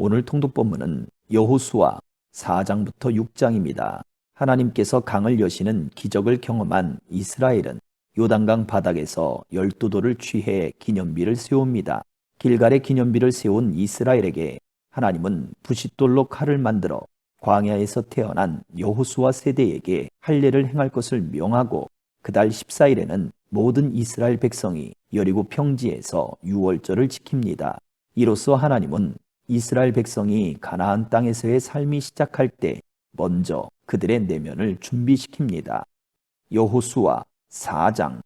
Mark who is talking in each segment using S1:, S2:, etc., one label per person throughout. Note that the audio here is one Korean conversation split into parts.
S1: 오늘 통독 본문은 여호수아 4장부터 6장입니다. 하나님께서 강을 여시는 기적을 경험한 이스라엘은 요단강 바닥에서 열두 돌을 취해 기념비를 세웁니다. 길갈의 기념비를 세운 이스라엘에게 하나님은 부싯돌로 칼을 만들어 광야에서 태어난 여호수아 세대에게 할례를 행할 것을 명하고 그달 14일에는 모든 이스라엘 백성이 여리고 평지에서 유월절을 지킵니다. 이로써 하나님은 이스라엘 백성이 가나안 땅에서의 삶이 시작할 때 먼저 그들의 내면을 준비시킵니다. 여호수아 4장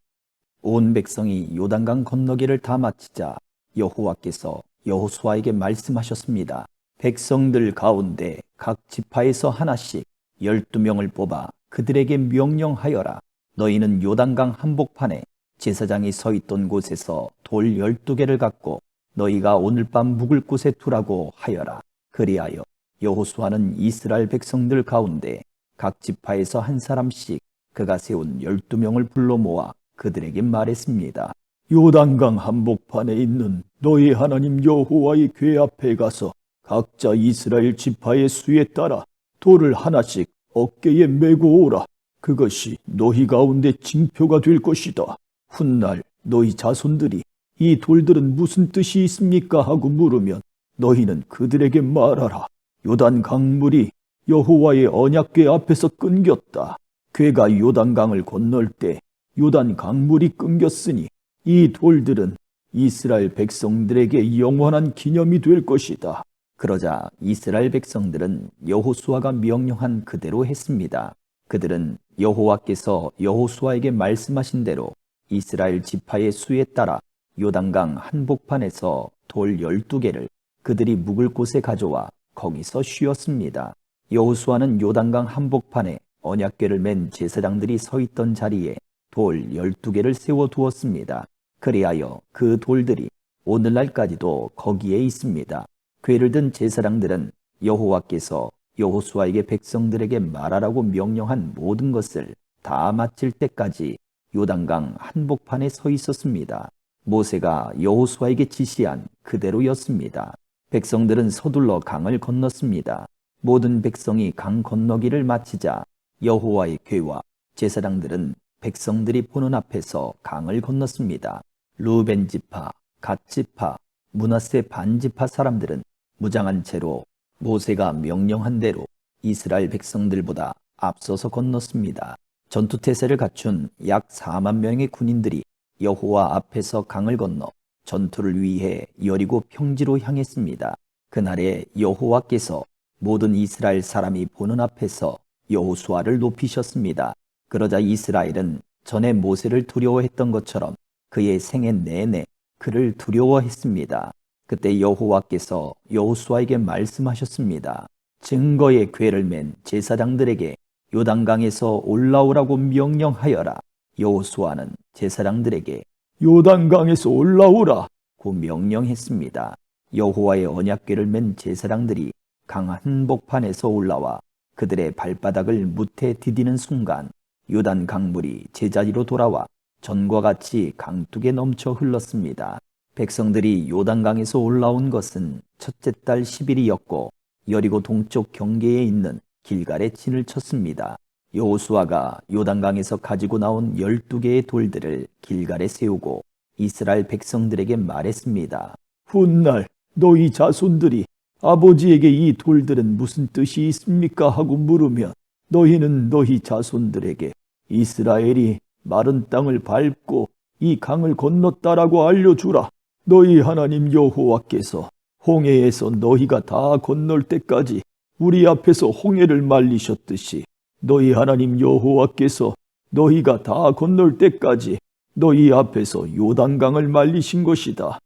S1: 온 백성이 요단강 건너기를 다 마치자 여호와께서 여호수아에게 말씀하셨습니다. 백성들 가운데 각 지파에서 하나씩 열두 명을 뽑아 그들에게 명령하여라. 너희는 요단강 한복판에 제사장이 서 있던 곳에서 돌 열두 개를 갖고 너희가 오늘 밤 묵을 곳에 두라고 하여라. 그리하여 여호수아는 이스라엘 백성들 가운데 각 지파에서 한 사람씩 그가 세운 열두 명을 불러 모아 그들에게 말했습니다. 요단강 한복판에 있는 너희 하나님 여호와의 궤 앞에 가서 각자 이스라엘 지파의 수에 따라 돌을 하나씩 어깨에 메고 오라. 그것이 너희 가운데 징표가 될 것이다. 훗날 너희 자손들이 이 돌들은 무슨 뜻이 있습니까? 하고 물으면 너희는 그들에게 말하라. 요단 강물이 여호와의 언약궤 앞에서 끊겼다. 궤가 요단강을 건널 때 요단 강물이 끊겼으니 이 돌들은 이스라엘 백성들에게 영원한 기념이 될 것이다. 그러자 이스라엘 백성들은 여호수아가 명령한 그대로 했습니다. 그들은 여호와께서 여호수아에게 말씀하신 대로 이스라엘 지파의 수에 따라 요단강 한복판에서 돌 열두 개를 그들이 묵을 곳에 가져와 거기서 쉬었습니다. 여호수아는 요단강 한복판에 언약궤를 맨 제사장들이 서 있던 자리에 돌 열두 개를 세워 두었습니다. 그리하여 그 돌들이 오늘날까지도 거기에 있습니다. 궤를 든 제사장들은 여호와께서 여호수아에게 백성들에게 말하라고 명령한 모든 것을 다 마칠 때까지 요단강 한복판에 서 있었습니다. 모세가 여호수아에게 지시한 그대로였습니다. 백성들은 서둘러 강을 건넜습니다. 모든 백성이 강 건너기를 마치자 여호와의 궤와 제사장들은 백성들이 보는 앞에서 강을 건넜습니다. 루벤 지파, 갓 지파, 문하세 반 지파 사람들은 무장한 채로 모세가 명령한 대로 이스라엘 백성들보다 앞서서 건넜습니다. 전투태세를 갖춘 약 4만 명의 군인들이 여호와 앞에서 강을 건너 전투를 위해 여리고 평지로 향했습니다. 그날에 여호와께서 모든 이스라엘 사람이 보는 앞에서 여호수아를 높이셨습니다. 그러자 이스라엘은 전에 모세를 두려워했던 것처럼 그의 생애 내내 그를 두려워했습니다. 그때 여호와께서 여호수아에게 말씀하셨습니다. 증거의 궤를 맨 제사장들에게 요단강에서 올라오라고 명령하여라. 여호수아는 제사장들에게 요단강에서 올라오라 고 명령했습니다. 여호와의 언약궤를 맨 제사장들이 강 한복판에서 올라와 그들의 발바닥을 무태 디디는 순간 요단 강물이 제자리로 돌아와 전과 같이 강둑에 넘쳐 흘렀습니다. 백성들이 요단강에서 올라온 것은 첫째 달 10일이었고 여리고 동쪽 경계에 있는 길갈에 진을 쳤습니다. 여호수아가 요단강에서 가지고 나온 12개의 돌들을 길갈에 세우고 이스라엘 백성들에게 말했습니다. 훗날 너희 자손들이 아버지에게 이 돌들은 무슨 뜻이 있습니까? 하고 물으면 너희는 너희 자손들에게 이스라엘이 마른 땅을 밟고 이 강을 건넜다라고 알려주라. 너희 하나님 여호와께서 홍해에서 너희가 다 건널 때까지 우리 앞에서 홍해를 말리셨듯이 너희 하나님 여호와께서 너희가 다 건널 때까지 너희 앞에서 요단강을 말리신 것이다.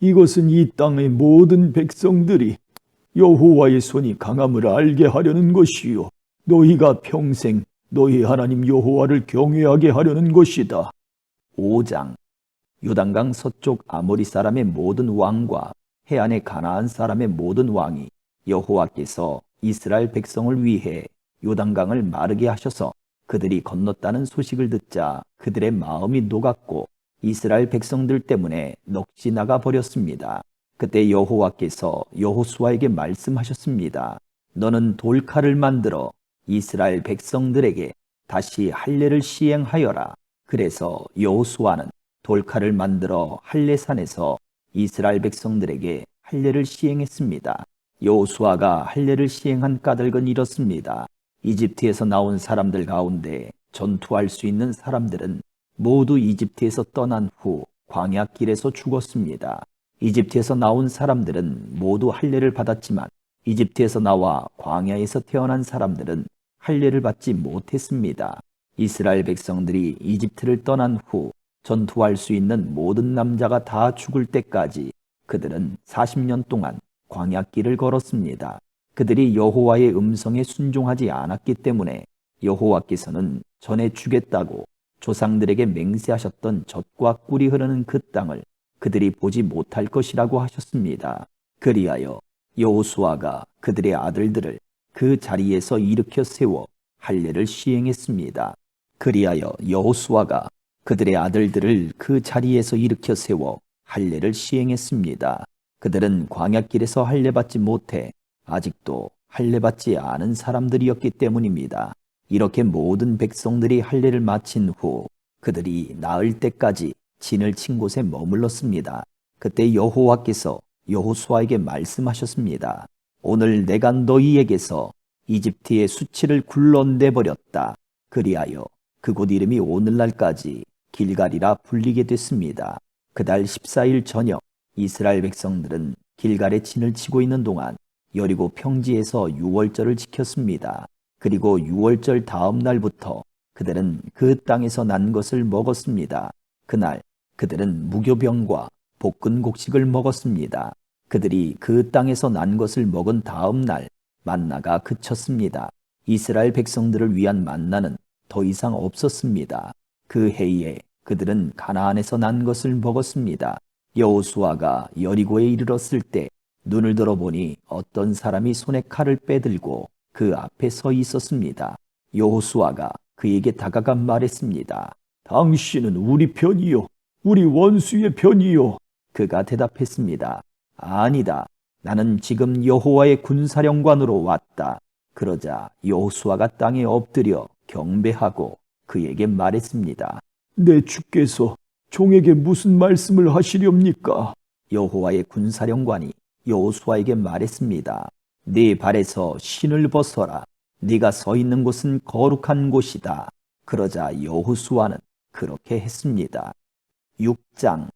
S1: 이것은 이 땅의 모든 백성들이 여호와의 손이 강함을 알게 하려는 것이요 너희가 평생 너희 하나님 여호와를 경외하게 하려는 것이다. 5장 요단강 서쪽 아모리 사람의 모든 왕과 해안의 가나안 사람의 모든 왕이 여호와께서 이스라엘 백성을 위해 요단강을 마르게 하셔서 그들이 건넜다는 소식을 듣자 그들의 마음이 녹았고 이스라엘 백성들 때문에 넋이 나가 버렸습니다. 그때 여호와께서 여호수아에게 말씀하셨습니다. 너는 돌칼을 만들어 이스라엘 백성들에게 다시 할례를 시행하여라. 그래서 여호수아는 돌칼을 만들어 할례산에서 이스라엘 백성들에게 할례를 시행했습니다. 여호수아가 할례를 시행한 까닭은 이렇습니다. 이집트에서 나온 사람들 가운데 전투할 수 있는 사람들은 모두 이집트에서 떠난 후 광야길에서 죽었습니다. 이집트에서 나온 사람들은 모두 할례를 받았지만 이집트에서 나와 광야에서 태어난 사람들은 할례를 받지 못했습니다. 이스라엘 백성들이 이집트를 떠난 후 전투할 수 있는 모든 남자가 다 죽을 때까지 그들은 40년 동안 광야길을 걸었습니다. 그들이 여호와의 음성에 순종하지 않았기 때문에 여호와께서는 전에 주겠다고 조상들에게 맹세하셨던 젖과 꿀이 흐르는 그 땅을 그들이 보지 못할 것이라고 하셨습니다. 그리하여 여호수아가 그들의 아들들을 그 자리에서 일으켜 세워 할례를 시행했습니다. 그리하여 여호수아가 그들의 아들들을 그 자리에서 일으켜 세워 할례를 시행했습니다. 그들은 광야길에서 할례 받지 못해 아직도 할례 받지 않은 사람들이었기 때문입니다. 이렇게 모든 백성들이 할례를 마친 후 그들이 나을 때까지 진을 친 곳에 머물렀습니다. 그때 여호와께서 여호수아에게 말씀하셨습니다. 오늘 내가 너희에게서 이집트의 수치를 굴러내 버렸다. 그리하여 그곳 이름이 오늘날까지 길갈이라 불리게 됐습니다. 그달 14일 저녁 이스라엘 백성들은 길갈에 진을 치고 있는 동안 여리고 평지에서 유월절을 지켰습니다. 그리고 유월절 다음 날부터 그들은 그 땅에서 난 것을 먹었습니다. 그날 그들은 무교병과 볶은 곡식을 먹었습니다. 그들이 그 땅에서 난 것을 먹은 다음 날 만나가 그쳤습니다. 이스라엘 백성들을 위한 만나는 더 이상 없었습니다. 그 해에 그들은 가나안에서 난 것을 먹었습니다. 여호수아가 여리고에 이르렀을 때 눈을 들어보니 어떤 사람이 손에 칼을 빼들고 그 앞에 서 있었습니다. 여호수아가 그에게 다가가 말했습니다. 당신은 우리 편이요, 우리 원수의 편이요. 그가 대답했습니다. 아니다. 나는 지금 여호와의 군사령관으로 왔다. 그러자 여호수아가 땅에 엎드려 경배하고 그에게 말했습니다. 내 주께서 종에게 무슨 말씀을 하시렵니까? 여호와의 군사령관이 여호수아에게 말했습니다. 네 발에서 신을 벗어라. 네가 서 있는 곳은 거룩한 곳이다. 그러자 여호수아는 그렇게 했습니다. 6장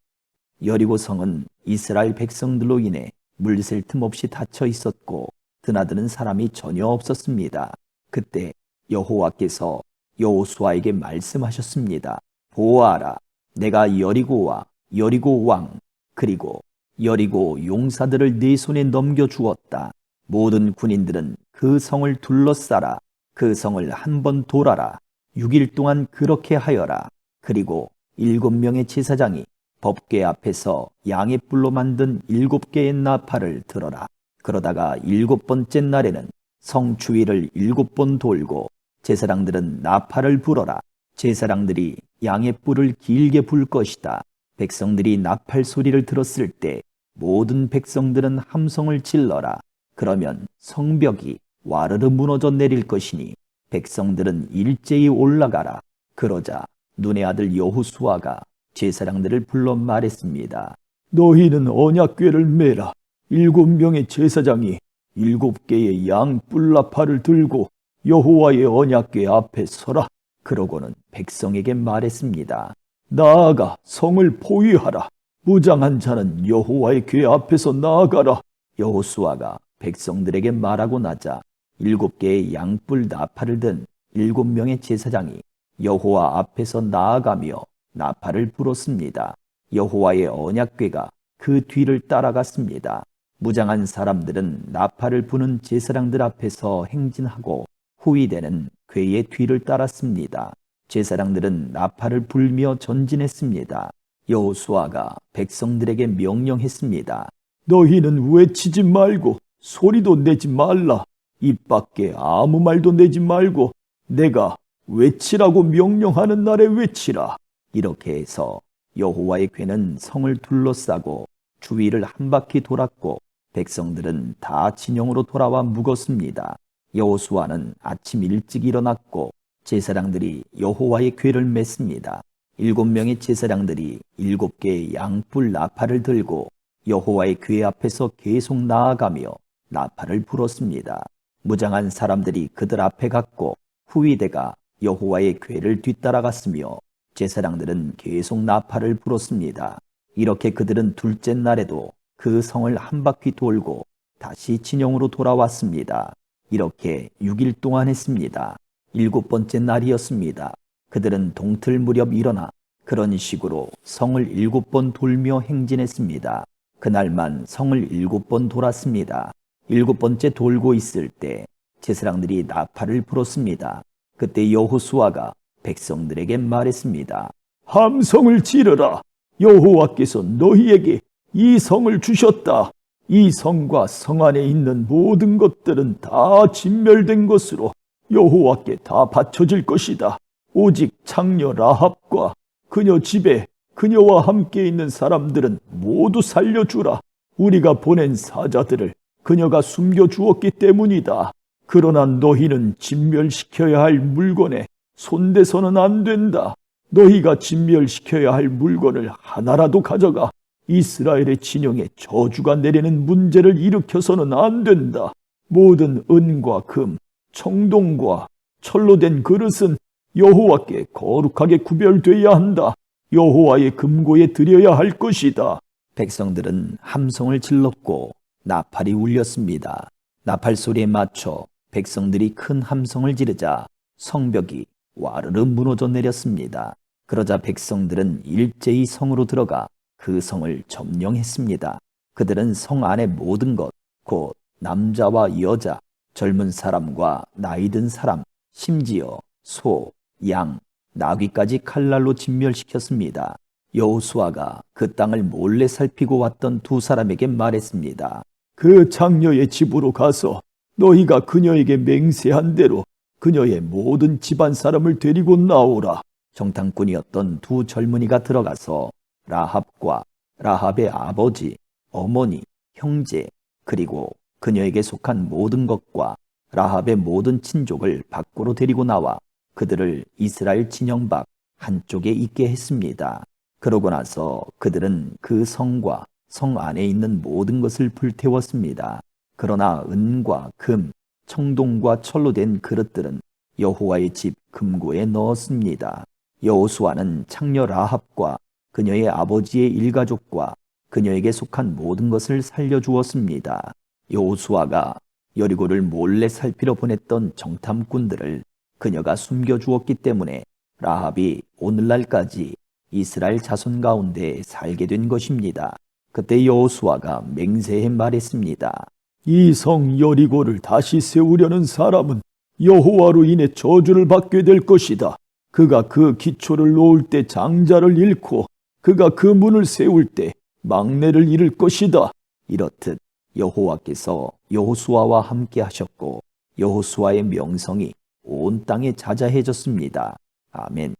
S1: 여리고성은 이스라엘 백성들로 인해 물리셀 틈 없이 닫혀 있었고 드나드는 사람이 전혀 없었습니다. 그때 여호와께서 여호수아에게 말씀하셨습니다. 보아라, 내가 여리고와 여리고 왕 그리고 여리고 용사들을 네 손에 넘겨 주었다. 모든 군인들은 그 성을 둘러싸라. 그 성을 한 번 돌아라. 6일 동안 그렇게 하여라. 그리고 일곱 명의 제사장이 법궤 앞에서 양의 뿔로 만든 일곱 개의 나팔을 들어라. 그러다가 일곱 번째 날에는 성 주위를 일곱 번 돌고 제사장들은 나팔을 불어라. 제사장들이 양의 뿔을 길게 불 것이다. 백성들이 나팔 소리를 들었을 때 모든 백성들은 함성을 질러라. 그러면 성벽이 와르르 무너져 내릴 것이니 백성들은 일제히 올라가라. 그러자 눈의 아들 여호수아가 제사장들을 불러 말했습니다. 너희는 언약궤를 메라. 일곱 명의 제사장이 일곱 개의 양 뿔나팔을 들고 여호와의 언약궤 앞에 서라. 그러고는 백성에게 말했습니다. 나아가 성을 포위하라. 무장한 자는 여호와의 궤 앞에서 나아가라. 여호수아가 백성들에게 말하고 나자 일곱 개의 양뿔 나팔을 든 일곱 명의 제사장이 여호와 앞에서 나아가며 나팔을 불었습니다. 여호와의 언약궤가 그 뒤를 따라갔습니다. 무장한 사람들은 나팔을 부는 제사장들 앞에서 행진하고 후위대는 궤의 뒤를 따랐습니다. 제사장들은 나팔을 불며 전진했습니다. 여호수아가 백성들에게 명령했습니다. 너희는 외치지 말고 소리도 내지 말라. 입 밖에 아무 말도 내지 말고 내가 외치라고 명령하는 날에 외치라. 이렇게 해서 여호와의 괴는 성을 둘러싸고 주위를 한 바퀴 돌았고 백성들은 다 진영으로 돌아와 묵었습니다. 여호수아는 아침 일찍 일어났고 제사장들이 여호와의 궤를 맸습니다. 일곱 명의 제사장들이 일곱 개의 양뿔 나팔을 들고 여호와의 궤 앞에서 계속 나아가며 나팔을 불었습니다. 무장한 사람들이 그들 앞에 갔고 후위대가 여호와의 궤를 뒤따라갔으며 제사장들은 계속 나팔을 불었습니다. 이렇게 그들은 둘째 날에도 그 성을 한 바퀴 돌고 다시 진영으로 돌아왔습니다. 이렇게 6일 동안 했습니다. 일곱 번째 날이었습니다. 그들은 동틀 무렵 일어나 그런 식으로 성을 일곱 번 돌며 행진했습니다. 그날만 성을 일곱 번 돌았습니다. 일곱 번째 돌고 있을 때 제사장들이 나팔을 불었습니다. 그때 여호수아가 백성들에게 말했습니다. 함성을 지르라. 여호와께서 너희에게 이 성을 주셨다. 이 성과 성 안에 있는 모든 것들은 다 진멸된 것으로 여호와께 다 바쳐질 것이다. 오직 창녀 라합과 그녀 집에 그녀와 함께 있는 사람들은 모두 살려주라. 우리가 보낸 사자들을 그녀가 숨겨 주었기 때문이다. 그러나 너희는 진멸시켜야 할 물건에 손대서는 안 된다. 너희가 진멸시켜야 할 물건을 하나라도 가져가 이스라엘의 진영에 저주가 내리는 문제를 일으켜서는 안 된다. 모든 은과 금, 청동과 철로 된 그릇은 여호와께 거룩하게 구별되어야 한다. 여호와의 금고에 드려야 할 것이다. 백성들은 함성을 질렀고 나팔이 울렸습니다. 나팔 소리에 맞춰 백성들이 큰 함성을 지르자 성벽이 와르르 무너져 내렸습니다. 그러자 백성들은 일제히 성으로 들어가 그 성을 점령했습니다. 그들은 성 안의 모든 것, 곧 남자와 여자, 젊은 사람과 나이 든 사람, 심지어 소, 양, 나귀까지 칼날로 진멸시켰습니다. 여호수아가 그 땅을 몰래 살피고 왔던 두 사람에게 말했습니다. 그 장녀의 집으로 가서 너희가 그녀에게 맹세한 대로 그녀의 모든 집안 사람을 데리고 나오라. 정탐꾼이었던 두 젊은이가 들어가서 라합과 라합의 아버지, 어머니, 형제, 그리고 그녀에게 속한 모든 것과 라합의 모든 친족을 밖으로 데리고 나와 그들을 이스라엘 진영 밖 한쪽에 있게 했습니다. 그러고 나서 그들은 그 성과 성 안에 있는 모든 것을 불태웠습니다. 그러나 은과 금, 청동과 철로 된 그릇들은 여호와의 집 금고에 넣었습니다. 여호수아는 창녀 라합과 그녀의 아버지의 일가족과 그녀에게 속한 모든 것을 살려주었습니다. 여호수아가 여리고를 몰래 살피러 보냈던 정탐꾼들을 그녀가 숨겨주었기 때문에 라합이 오늘날까지 이스라엘 자손 가운데 살게 된 것입니다. 그때 여호수아가 맹세해 말했습니다. 이 성 여리고를 다시 세우려는 사람은 여호와로 인해 저주를 받게 될 것이다. 그가 그 기초를 놓을 때 장자를 잃고 그가 그 문을 세울 때 막내를 잃을 것이다. 이렇듯 여호와께서 여호수아와 함께 하셨고 여호수아의 명성이 온 땅에 자자해졌습니다. 아멘.